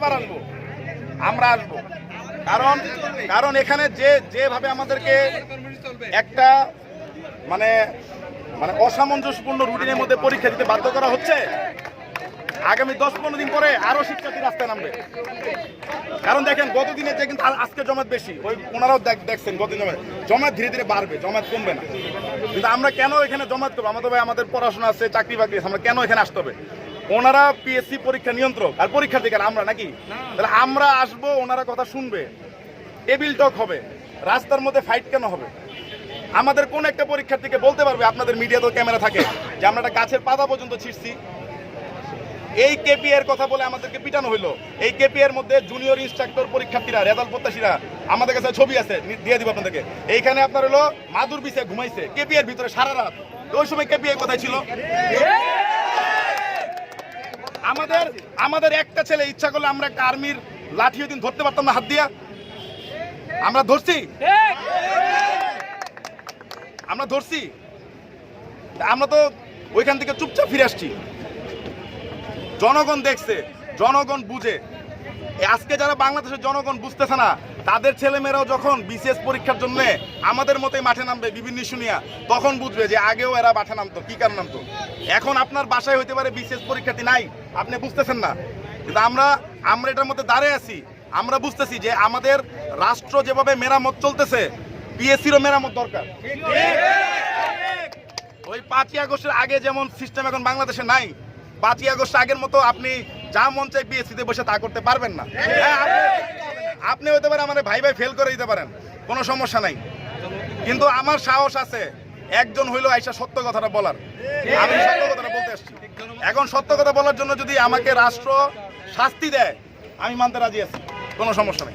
বারবার আসব আমরা আসব। কারণ কারণ এখানে যে, যেভাবে আমাদেরকে একটা মানে মানে অসামঞ্জস্যপূর্ণ রুটিনের মধ্যে পরীক্ষা দিতে বাধ্য করা হচ্ছে, আগামী দশ পনেরো দিন পরে আরও শিক্ষার্থী রাস্তায় নামবে। কারণ দেখেন গত যে কিন্তু আজকে জমাত বেশি, ওই ওনারাও দেখ- দেখছেন গত জমাত জমাত ধীরে ধীরে বাড়বে জমাত কমবে না। কিন্তু আমরা কেন এখানে জমাত করব? আমাদের ভাই আমাদের পড়াশোনা আছে, চাকরি বাকরি আছে, আমরা কেন এখানে আসতে হবে? ওনারা পিএসসি পরীক্ষা নিয়ন্ত্রক। আর পরীক্ষার্থী কার আমরা নাকি? তাহলে আমরা আসব ওনারা কথা শুনবে। টেবিল টক হবে। রাস্তার মধ্যে ফাইট কেন হবে? আমাদের কোন একটা পরীক্ষার্থীকে বলতে পারবে? আপনাদের মিডিয়া তো ক্যামেরা থাকে যে আমরা একটা গাছের পাতা পর্যন্ত ছিঁড়ছি এই কেপিএর কথা বলে আমাদেরকে পিটানো হইল। এই কেপিএর মধ্যে জুনিয়র ইনস্ট্রাক্টর পরীক্ষার্থীরা রেজাল্ট প্রত্যাশীরা আমাদের কাছে ছবি আছে দিয়ে দিব আপনাদেরকে। এইখানে আপনার হলো মাদুর বিছে ঘুমাইছে। কেপিএর ভিতরে সারা রাত। ওই সময় কেপিএ কোথায় ছিল? আমাদের আমাদের একটা ছেলে ইচ্ছা করলে আমরা একটা আর্মির লাঠি দিন, ধরতে পারতাম না হাত দিয়া। আমরা ধরছি? আমরা ধরছি? আমরা তো ওইখান থেকে চুপচাপ ফিরে আসছি। জনগণ দেখছে, জনগণ বুঝে। আজকে যারা বাংলাদেশের জনগণ বুঝতেছে না, তাদের ছেলেমেয়েরাও যখন বিসিএস পরীক্ষার জন্য আমাদের মতোই মাঠে নামবে বিভিন্ন শুনিয়া তখন বুঝবে যে আগেও এরা মাঠে নামতো, কি কারণ নামতো। এখন আপনার বাসায় হইতে পারে বিসিএস পরীক্ষার্থী নাই, আপনি বুঝতেছেন না। কিন্তু আমরা আমরা এটার মধ্যে দাঁড়িয়ে আছি। আমরা বুঝতেছি যে আমাদের রাষ্ট্র যেভাবে মেরামত চলতেছে, পিএসসিরও মেরামত দরকার। ওই পাঁচই আগস্টের আগে যেমন সিস্টেম এখন বাংলাদেশে নাই, পাঁচই আগস্ট আগের মতো আপনি যা মন চাই বিএসসিতে বসে তা করতে পারবেন না। হ্যাঁ, আপনি- হইতে হতে পারে আমার ভাই ভাই ফেল করে দিতে পারেন কোনো সমস্যা নাই। কিন্তু আমার সাহস আছে একজন হইল আইসা সত্য কথাটা বলার। আমি সত্য কথাটা বলতে আসছি। এখন সত্য কথা বলার জন্য যদি আমাকে রাষ্ট্র শাস্তি দেয় আমি মানতে রাজি আছি কোনো সমস্যা নেই।